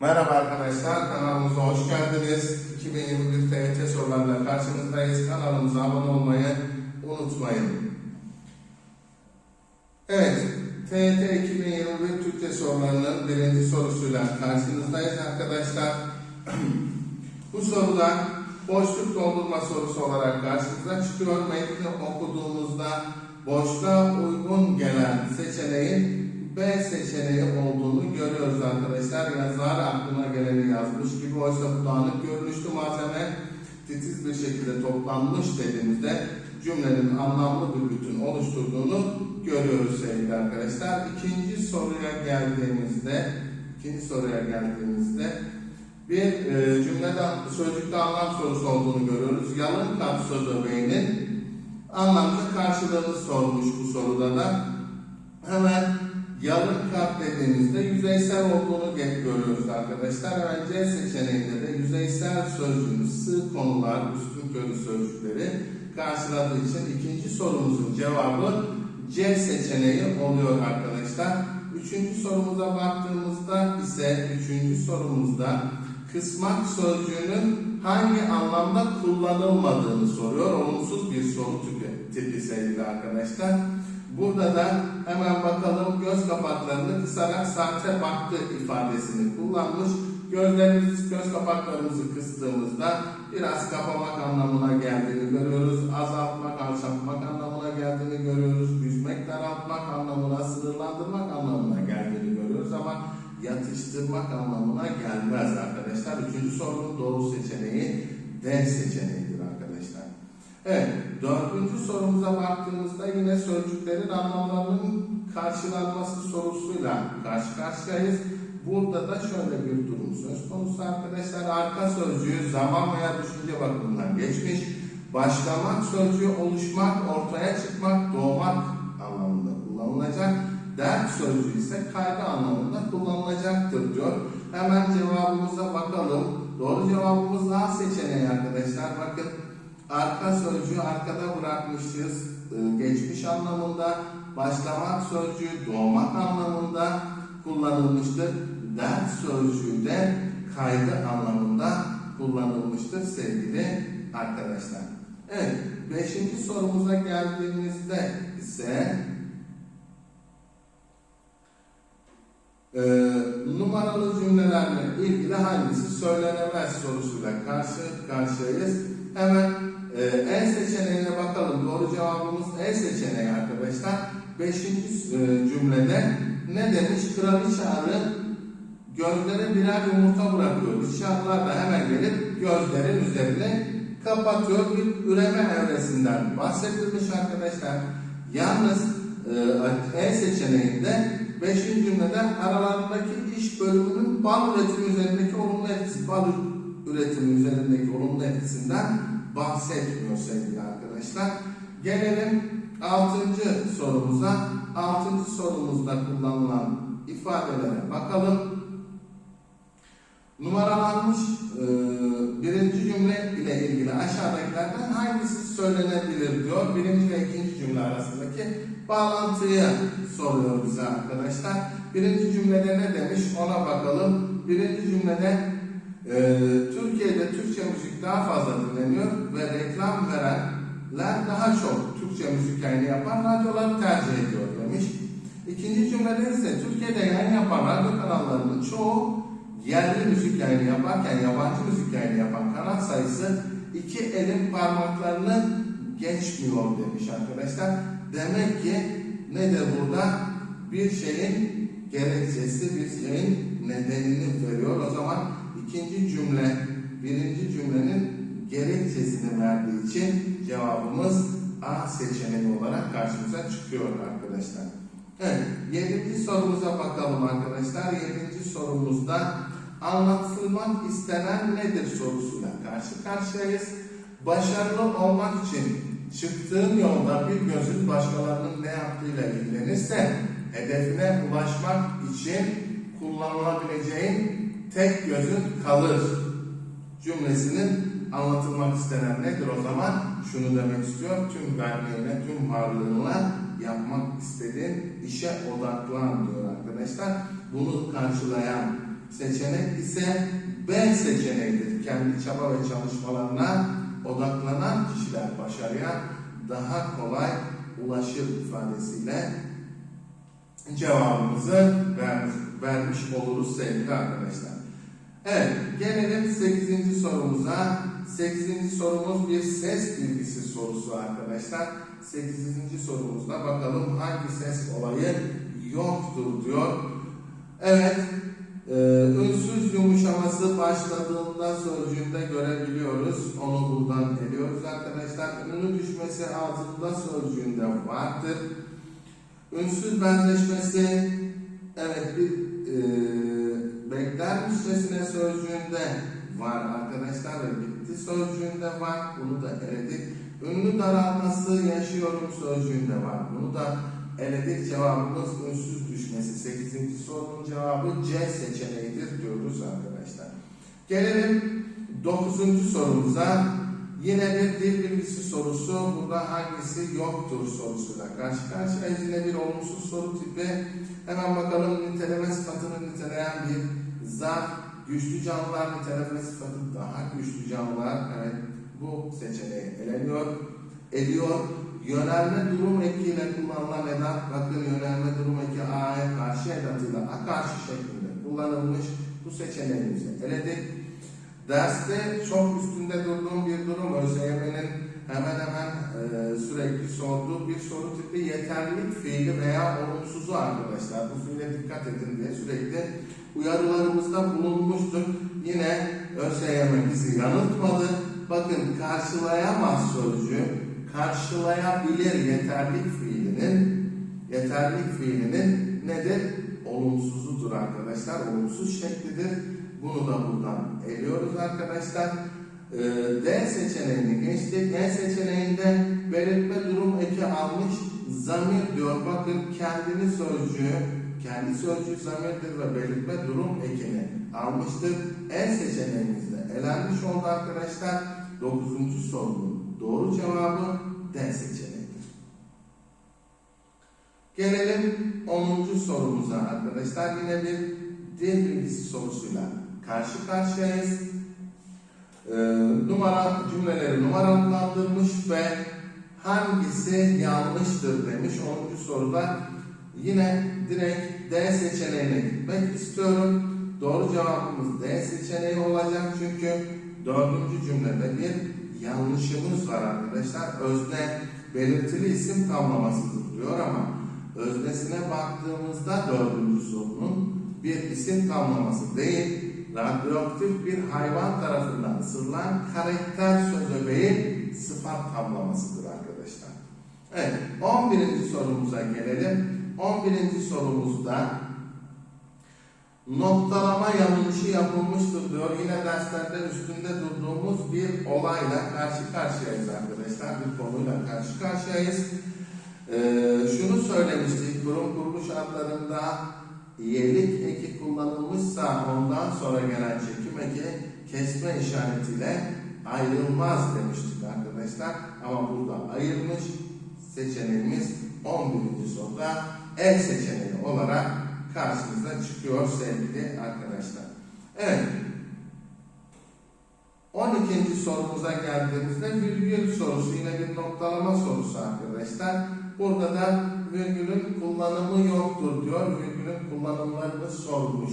Merhaba arkadaşlar, kanalımıza hoş geldiniz. 2021 TYT sorularıyla karşınızdayız. Kanalımıza abone olmayı unutmayın. Evet, TYT 2021 Türkçe sorularının birinci sorusuyla karşınızdayız arkadaşlar. Bu soruda boşluk doldurma sorusu olarak karşımıza çıkıyor. Metni okuduğumuzda boşluğa uygun gelen seçeneğin B seçeneği olduğunu görüyoruz arkadaşlar. Yazar aklına geleni yazmış gibi oysa bu dağınık görünüşlü malzeme titiz bir şekilde toplanmış dediğimizde cümlenin anlamlı bir bütün oluşturduğunu görüyoruz sevgili arkadaşlar. İkinci soruya geldiğimizde ikinci soruya geldiğimizde bir e, cümlede sözcükte anlam sorusu olduğunu görüyoruz. Yalın kat söz öbeğinin anlamca karşılığını sormuş bu soruda da. Hemen yalın kat dediğimizde yüzeysel olduğunu görüyoruz arkadaşlar. Hemen C seçeneğinde de yüzeysel sözcüğün sığ konular, üstün körü sözcükleri karşıladığı için ikinci sorumuzun cevabı C seçeneği oluyor arkadaşlar. Üçüncü sorumuza baktığımızda ise üçüncü sorumuzda kısmak sözcüğünün hangi anlamda kullanılmadığını soruyor. Olumsuz bir soru tipi sevgili arkadaşlar. Burada da hemen bakalım göz kapaklarını kısarak saate baktı ifadesini kullanmış. Gözlerimizi, göz kapaklarımızı kıstığımızda biraz kapamak anlamına geldiğini görüyoruz. Azaltmak, alçaltmak anlamına geldiğini görüyoruz. Büzmek, daraltmak anlamına, sınırlandırmak anlamına geldiğini görüyoruz ama yatıştırmak anlamına gelmez arkadaşlar. Üçüncü sorunun doğru seçeneği D arkadaşlar. Evet, dördüncü sorumuza baktığımızda yine sözcüklerin anlamlarının karşılanması sorusuyla karşı karşıyayız. Burada da şöyle bir durum söz konusu arkadaşlar. Arka sözcüğü zaman veya düşünce bakımından geçmiş. Başlamak sözcüğü oluşmak, ortaya çıkmak, doğmak anlamında kullanılacak. Dert sözcüğü ise kaygı anlamında kullanılacaktır diyor. Hemen cevabımıza bakalım. Doğru cevabımız A seçeneği arkadaşlar. Bakın arka sözcüğü arkada bırakmışız. Ee, Geçmiş anlamında. Başlamak sözcüğü doğmak anlamında kullanılmıştır. Dert sözcüğü de kaygı anlamında kullanılmıştır sevgili arkadaşlar. Evet, beşinci sorumuza geldiğimizde ise e, numaralı cümlelerle ilgili hangisi söylenemez sorusuyla karşı karşıyayız. Hemen e, E seçeneğine bakalım. Doğru cevabımız E seçeneği arkadaşlar. Beşinci e, cümlede ne demiş? Kraliçe arı gözlere birer yumurta bırakıyor. Dışarılar da hemen gelip gözlerin üzerine kapatıyor. Bir üreme evresinden bahsedilmiş arkadaşlar. Yalnız e, E seçeneğinde 5. cümlede aralarındaki iş bölümünün bal üretimi üzerindeki olumlu etkisi, bal üretimi üzerindeki olumlu etkisinden bahsetmiyor sevgili arkadaşlar. Gelelim 6. sorumuza. 6. sorumuzda kullanılan ifadelere bakalım. Numaralanmış e, birinci cümle ile ilgili aşağıdakilerden hangisi söylenebilir diyor. Birinci ve ikinci cümle arasındaki bağlantıyı soruyor bize arkadaşlar. Birinci cümlede ne demiş ona bakalım. Birinci cümlede e, Türkiye'de Türkçe müzik daha fazla dinleniyor ve reklam verenler daha çok Türkçe müzik yayını yapan radyoları tercih ediyor demiş. İkinci cümlede ise Türkiye'de yayın yapan radyo kanallarının çoğu yerli müzik yayını yaparken yabancı müzik yayını yapan kanal sayısı iki elin parmaklarını geçmiyor demiş arkadaşlar. Demek ki nedir burada? Bir şeyin gerekçesi, bir şeyin nedenini veriyor. O zaman ikinci cümle, birinci cümlenin gerekçesini verdiği için cevabımız A seçeneği olarak karşımıza çıkıyor arkadaşlar. Evet, yedinci sorumuza bakalım arkadaşlar. Yedinci sorumuzda anlatılmak istenen nedir sorusuyla karşı karşıyayız. Başarılı olmak için çıktığın yolda bir gözün başkalarının ne yaptığıyla ilgilenirse hedefine ulaşmak için kullanılabileceğin tek gözün kalır cümlesinin anlatılmak istenen nedir o zaman? Şunu demek istiyor, tüm benliğine, tüm varlığına yapmak istediğin işe odaklan diyor arkadaşlar. Bunu karşılayan seçenek ise B seçeneğidir. Kendi çaba ve çalışmalarına odaklanan kişiler başarıya daha kolay ulaşır ifadesiyle cevabımızı vermiş, vermiş oluruz sevgili arkadaşlar. Evet, gelelim 8. sorumuza. 8. sorumuz bir ses bilgisi sorusu arkadaşlar. 8. sorumuzda bakalım hangi ses olayı yoktur diyor. Evet, e, ünsüz yumuşaması başladığında sözcüğünde görebiliyoruz. Onu buradan eliyoruz arkadaşlar. Ünlü düşmesi altında sözcüğünde vardır. Ünsüz benzeşmesi evet bir e, bekler müstesine sözcüğünde var arkadaşlar ve bitti sözcüğünde var. Bunu da eledik. Ünlü daralması yaşıyorum sözcüğünde var. Bunu da eledik. Cevabımız ünsüz düşmesi. 8. sorunun cevabı C seçeneğidir diyoruz arkadaşlar. Gelelim 9. sorumuza. Yine bir dil sorusu. Burada hangisi yoktur sorusuyla karşı karşıyayız. Yine bir olumsuz soru tipi. Hemen bakalım niteleme sıfatını niteleyen bir zarf. Güçlü canlılar niteleme sıfatı daha güçlü canlılar. Evet bu seçeneği eleniyor. Ediyor. Yönelme durum ekiyle kullanılan edat. Bakın yönelme durum eki A'ya karşı edatıyla A karşı şeklinde kullanılmış. Bu seçeneğimizi eledik. Derste çok üstünde durduğum bir durum ÖSYM'nin hemen hemen e, sürekli sorduğu bir soru tipi yeterlilik fiili veya olumsuzu arkadaşlar. Bu fiile dikkat edin diye sürekli uyarılarımızda bulunmuştuk. Yine ÖSYM bizi yanıltmadı. Bakın karşılayamaz sözcüğü karşılayabilir yeterlik fiilinin yeterlik fiilinin nedir? Olumsuzudur arkadaşlar. Olumsuz şeklidir. Bunu da buradan eliyoruz arkadaşlar. Ee, D seçeneğini geçtik. E seçeneğinde belirtme durum eki almış zamir diyor. Bakın kendini sözcüğü, kendi sözcüğü zamirdir ve belirtme durum ekini almıştır. E seçeneğimizde elenmiş oldu arkadaşlar. 9. sorunun doğru cevabı D seçeneğidir. Gelelim 10. sorumuza arkadaşlar. Yine bir dil bilgisi sorusuyla karşı karşıyayız. Ee, numara cümleleri numaralandırmış ve hangisi yanlıştır demiş 10. soruda. Yine direkt D seçeneğine gitmek istiyorum. Doğru cevabımız D seçeneği olacak çünkü dördüncü cümlede bir yanlışımız var arkadaşlar. Özne belirtili isim tamlamasıdır diyor ama öznesine baktığımızda dördüncü sorunun bir isim tamlaması değil, radyoaktif bir hayvan tarafından ısırılan karakter söz öbeği sıfat tamlamasıdır arkadaşlar. Evet, 11. sorumuza gelelim. 11. sorumuzda noktalama yanlışı yapılmıştır diyor. Yine derslerde üstünde durduğumuz bir olayla karşı karşıyayız arkadaşlar. Bir konuyla karşı karşıyayız. Ee, şunu söylemiştik, kurum kuruluş adlarında yelik eki kullanılmışsa ondan sonra gelen çekim eki kesme işaretiyle ayrılmaz demiştik arkadaşlar. Ama burada ayırmış seçeneğimiz 11. soruda E seçeneği olarak karşımıza çıkıyor sevgili arkadaşlar. Evet. 12. sorumuza geldiğimizde virgül sorusu yine bir noktalama sorusu arkadaşlar. Burada da virgülün kullanımı yoktur diyor. Virgülün kullanımlarını sormuş.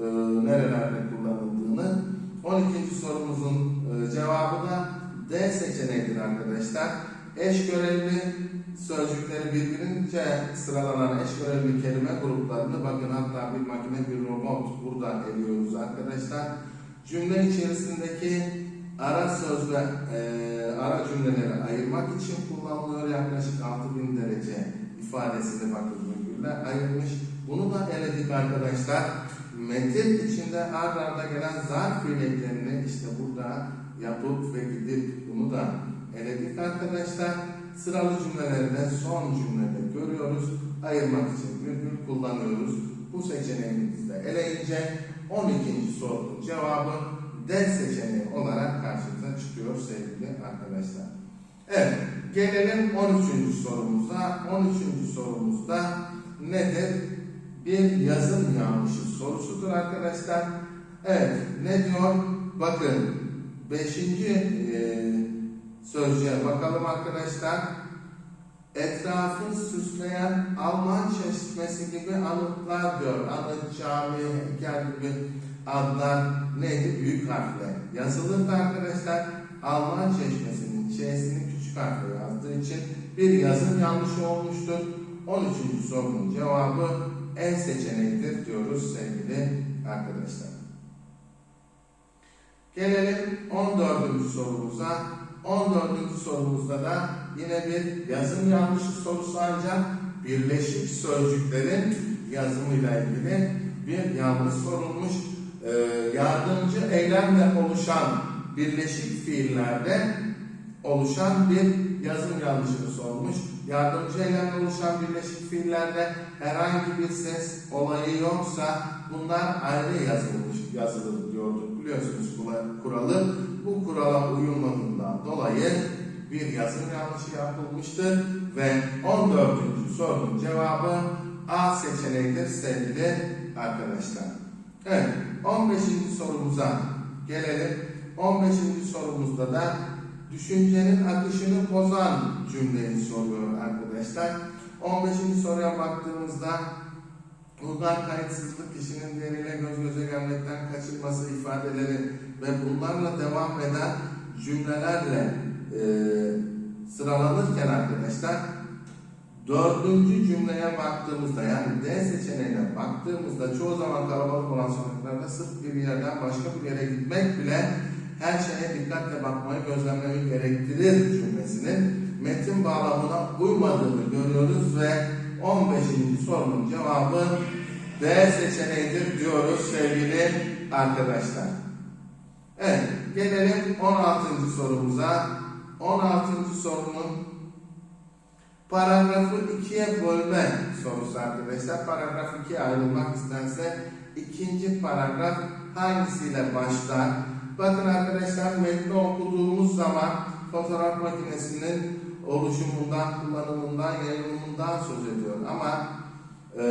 Ee, nerelerde kullanıldığını. 12. sorumuzun e, cevabı da D seçeneğidir arkadaşlar. Eş görevli sözcükleri birbirince sıralanan eş görevli kelime gruplarını bakın hatta bir makine bir robot burada eliyoruz arkadaşlar. Cümle içerisindeki ara söz ve e, ara cümleleri ayırmak için kullanılıyor yaklaşık 6000 derece ifadesini bakın virgülle ayırmış. Bunu da eledik arkadaşlar. Metin içinde ard arda gelen zarf fiileklerini işte burada yapıp ve gidip bunu da eledik arkadaşlar. Sıralı cümlelerinde son cümlede görüyoruz. Ayırmak için virgül kullanıyoruz. Bu seçeneğimizde eleyince 12. sorunun cevabı D seçeneği olarak karşımıza çıkıyor sevgili arkadaşlar. Evet, gelelim 13. sorumuza. 13. sorumuzda nedir? bir yazım yanlışı sorusudur arkadaşlar. Evet ne diyor? Bakın beşinci e, sözcüğe bakalım arkadaşlar. Etrafı süsleyen Alman çeşmesi gibi anıtlar diyor. Anıt, cami, heykel gibi adlar neydi? Büyük harfle yazılırdı arkadaşlar. Alman çeşmesinin ç'sini küçük harfle yazdığı için bir yazım yanlışı olmuştur. 13. sorunun cevabı E seçeneğidir diyoruz sevgili arkadaşlar. Gelelim 14. sorumuza. 14. sorumuzda da yine bir yazım yanlışı sorusu ancak birleşik sözcüklerin yazımıyla ilgili bir yanlış sorulmuş. Ee, yardımcı eylemle oluşan birleşik fiillerde oluşan bir yazım yanlışını sormuş. Yardımcı eylemle oluşan birleşik fiillerde herhangi bir ses olayı yoksa bunlar ayrı yazılmış, yazılır diyorduk. Biliyorsunuz kuralı. Bu kurala uyulmadığından dolayı bir yazım yanlışı yapılmıştır ve 14. sorunun cevabı A seçeneğidir sevgili arkadaşlar. Evet, 15. sorumuza gelelim. 15. sorumuzda da düşüncenin akışını bozan cümleyi soruyor arkadaşlar. 15. soruya baktığımızda bunlar kayıtsızlık kişinin diğeriyle göz göze gelmekten kaçırması ifadeleri ve bunlarla devam eden cümlelerle e, sıralanırken arkadaşlar dördüncü cümleye baktığımızda yani D seçeneğine baktığımızda çoğu zaman kalabalık olan sokaklarda sırf bir yerden başka bir yere gitmek bile her şeye dikkatle bakmayı gözlemlemeyi gerektirir cümlesinin metin bağlamına uymadığını görüyoruz ve 15. sorunun cevabı D seçeneğidir diyoruz sevgili arkadaşlar. Evet, gelelim 16. sorumuza. 16. sorunun paragrafı ikiye bölme sorusu arkadaşlar. Paragraf ikiye ayrılmak istense ikinci paragraf hangisiyle başlar? Bakın arkadaşlar metni okuduğumuz zaman fotoğraf makinesinin oluşumundan, kullanımından, yayılımından söz ediyor. Ama e,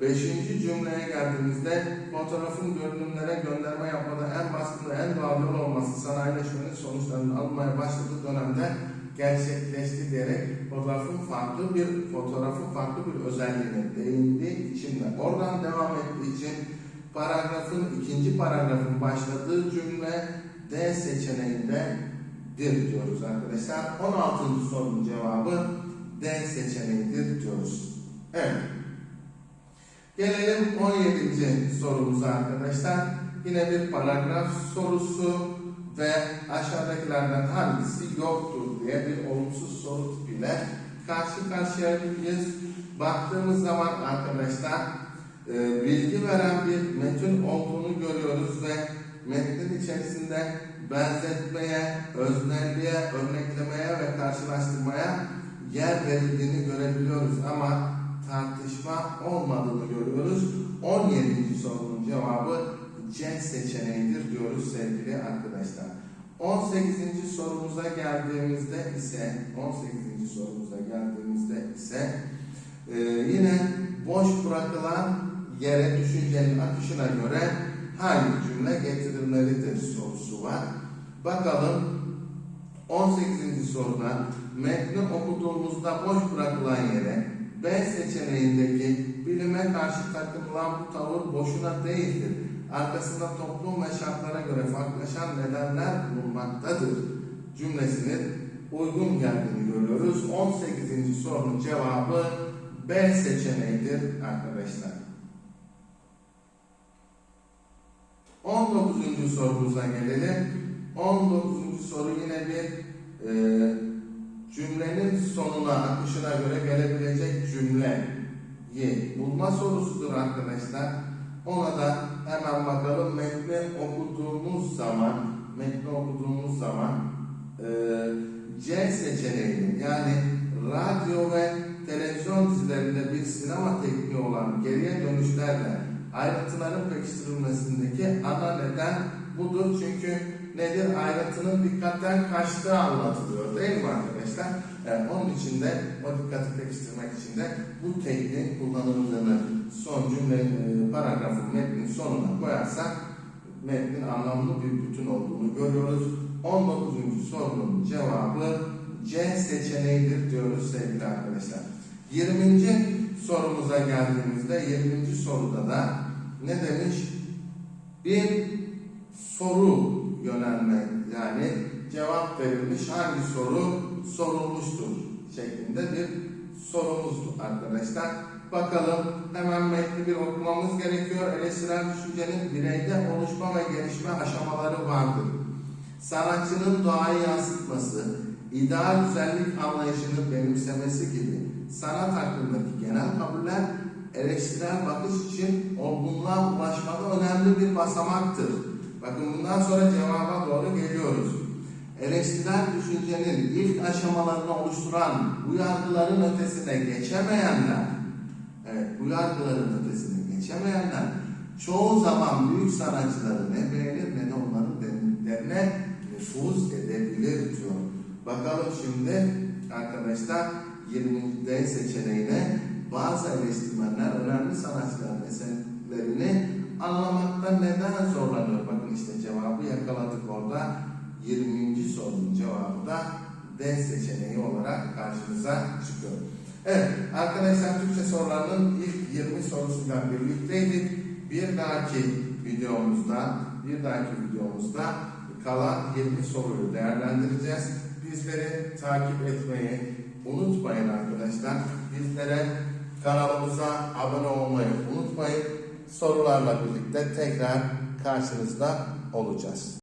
beşinci cümleye geldiğimizde fotoğrafın görünümlere gönderme yapmada en baskın en doğal yol olması sanayileşmenin sonuçlarının alınmaya başladığı dönemde gerçekleşti diyerek fotoğrafın farklı bir fotoğrafın farklı bir özelliğine değindiği için oradan devam ettiği için paragrafın ikinci paragrafın başladığı cümle D seçeneğindedir diyoruz arkadaşlar. 16. sorunun cevabı D seçeneğidir diyoruz. Evet. Gelelim 17. sorumuza arkadaşlar. Yine bir paragraf sorusu ve aşağıdakilerden hangisi yoktur diye bir olumsuz soru tipiyle karşı karşıyayız. Baktığımız zaman arkadaşlar e, bilgi veren bir metin olduğunu görüyoruz ve metnin içerisinde benzetmeye, öznelliğe, örneklemeye ve karşılaştırmaya yer verildiğini görebiliyoruz ama tartışma olmadığını görüyoruz. 17. sorunun cevabı C seçeneğidir diyoruz sevgili arkadaşlar. 18. sorumuza geldiğimizde ise 18. sorumuza geldiğimizde ise e, yine boş bırakılan yere düşüncenin akışına göre hangi cümle getirilmelidir sorusu var. Bakalım 18. soruna metni okuduğumuzda boş bırakılan yere B seçeneğindeki bilime karşı takınılan bu tavır boşuna değildir. Arkasında toplum ve şartlara göre farklılaşan nedenler bulunmaktadır cümlesinin uygun geldiğini görüyoruz. 18. sorunun cevabı B seçeneğidir arkadaşlar. 19. sorumuza gelelim. 19. soru yine bir e, cümlenin sonuna, akışına göre gelebilecek cümleyi bulma sorusudur arkadaşlar. Ona da hemen bakalım metni okuduğumuz zaman metni okuduğumuz zaman e, C seçeneğinin yani radyo ve televizyon dizilerinde bir sinema tekniği olan geriye dönüşlerle Ayrıntıların pekiştirilmesindeki ana neden budur. Çünkü nedir? Ayrıntının dikkatten kaçtığı anlatılıyor değil mi arkadaşlar? Yani onun için de o dikkati pekiştirmek için de bu tekniğin kullanıldığını son cümle e, paragrafın metnin sonuna koyarsak metnin anlamlı bir bütün olduğunu görüyoruz. 19. sorunun cevabı C seçeneğidir diyoruz sevgili arkadaşlar. 20. sorumuza geldiğimizde 20. soruda da ne demiş? Bir soru yönelme yani cevap verilmiş hangi soru sorulmuştur şeklinde bir sorumuz arkadaşlar. Bakalım hemen metni bir okumamız gerekiyor. Eleştirel düşüncenin bireyde oluşma ve gelişme aşamaları vardır. Sanatçının doğayı yansıtması, ideal güzellik anlayışını benimsemesi gibi sanat hakkındaki genel kabuller eleştirel bakış için olgunluğa ulaşmada önemli bir basamaktır. Bakın bundan sonra cevaba doğru geliyoruz. Eleştirel düşüncenin ilk aşamalarını oluşturan bu ötesine geçemeyenler, evet bu ötesine geçemeyenler çoğu zaman büyük sanatçıları ne beğenir ne de onların derinliklerine nüfuz edebilir diyor. Bakalım şimdi arkadaşlar 20. D seçeneğine bazı eleştirmenler önemli sanatçıların eserlerini anlamakta neden zorlanıyor? Bakın işte cevabı yakaladık orada. 20. sorunun cevabı da D seçeneği olarak karşımıza çıkıyor. Evet arkadaşlar Türkçe sorularının ilk 20 sorusuyla birlikteydik. Bir dahaki videomuzda, bir dahaki videomuzda kalan 20 soruyu değerlendireceğiz. Bizleri takip etmeyi unutmayın arkadaşlar. Bizlere kanalımıza abone olmayı unutmayın. Sorularla birlikte tekrar karşınızda olacağız.